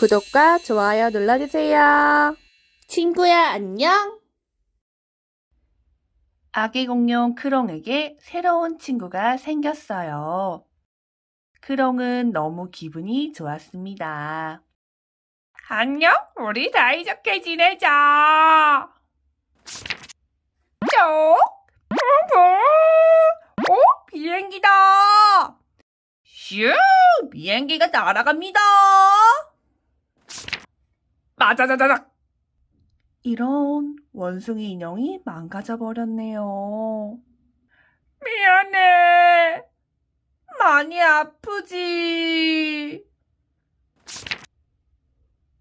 구독과 좋아요 눌러주세요. 친구야, 안녕? 아기 공룡 크롱에게 새로운 친구가 생겼어요. 크롱은 너무 기분이 좋았습니다. 안녕, 우리 사이좋게 지내자. 쪽, 오, 비행기다. 슈, 비행기가 날아갑니다. 맞아자자작. 이런 원숭이 인형이 망가져 버렸네요. 미안해. 많이 아프지.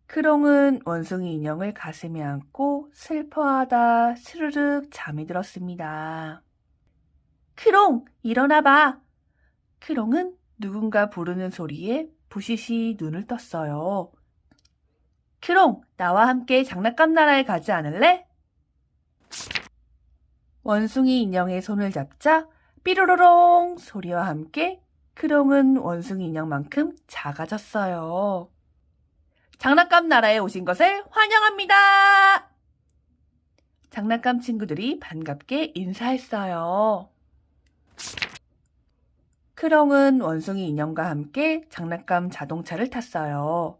크롱은 원숭이 인형을 가슴에 안고 슬퍼하다 스르륵 잠이 들었습니다. 크롱, 일어나봐. 크롱은 누군가 부르는 소리에 부시시 눈을 떴어요. 크롱, 나와 함께 장난감 나라에 가지 않을래? 원숭이 인형의 손을 잡자 삐로로롱 소리와 함께 크롱은 원숭이 인형만큼 작아졌어요. 장난감 나라에 오신 것을 환영합니다! 장난감 친구들이 반갑게 인사했어요. 크롱은 원숭이 인형과 함께 장난감 자동차를 탔어요.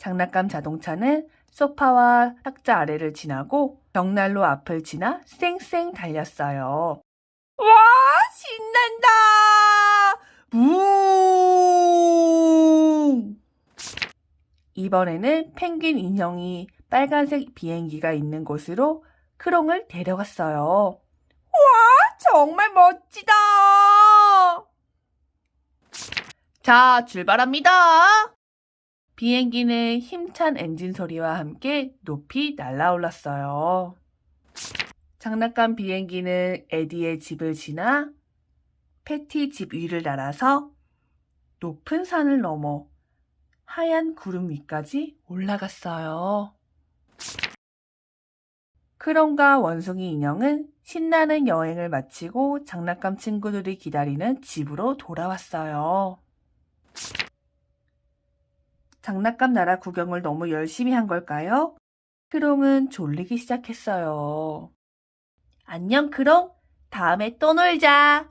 장난감 자동차는 소파와 탁자 아래를 지나고 벽난로 앞을 지나 쌩쌩 달렸어요. 와, 신난다! 붕! 이번에는 펭귄 인형이 빨간색 비행기가 있는 곳으로 크롱을 데려갔어요. 와, 정말 멋지다! 자, 출발합니다! 비행기는 힘찬 엔진 소리와 함께 높이 날아올랐어요. 장난감 비행기는 에디의 집을 지나 패티 집 위를 날아서 높은 산을 넘어 하얀 구름 위까지 올라갔어요. 크롱과 원숭이 인형은 신나는 여행을 마치고 장난감 친구들이 기다리는 집으로 돌아왔어요. 장난감 나라 구경을 너무 열심히 한 걸까요? 크롱은 졸리기 시작했어요. 안녕, 크롱. 다음에 또 놀자.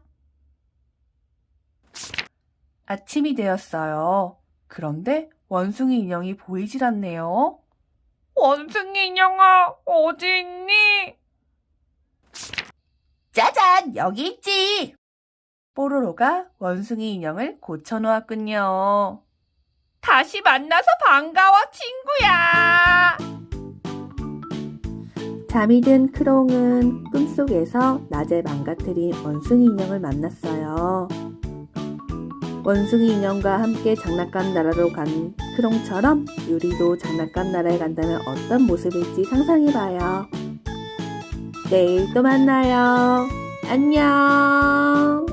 아침이 되었어요. 그런데 원숭이 인형이 보이질 않네요. 원숭이 인형아, 어디 있니? 짜잔, 여기 있지. 뽀로로가 원숭이 인형을 고쳐놓았군요. 다시 만나서 반가워, 친구야! 잠이 든 크롱은 꿈속에서 낮에 망가뜨린 원숭이 인형을 만났어요. 원숭이 인형과 함께 장난감 나라로 간 크롱처럼 유리도 장난감 나라에 간다면 어떤 모습일지 상상해봐요. 내일 또 만나요. 안녕!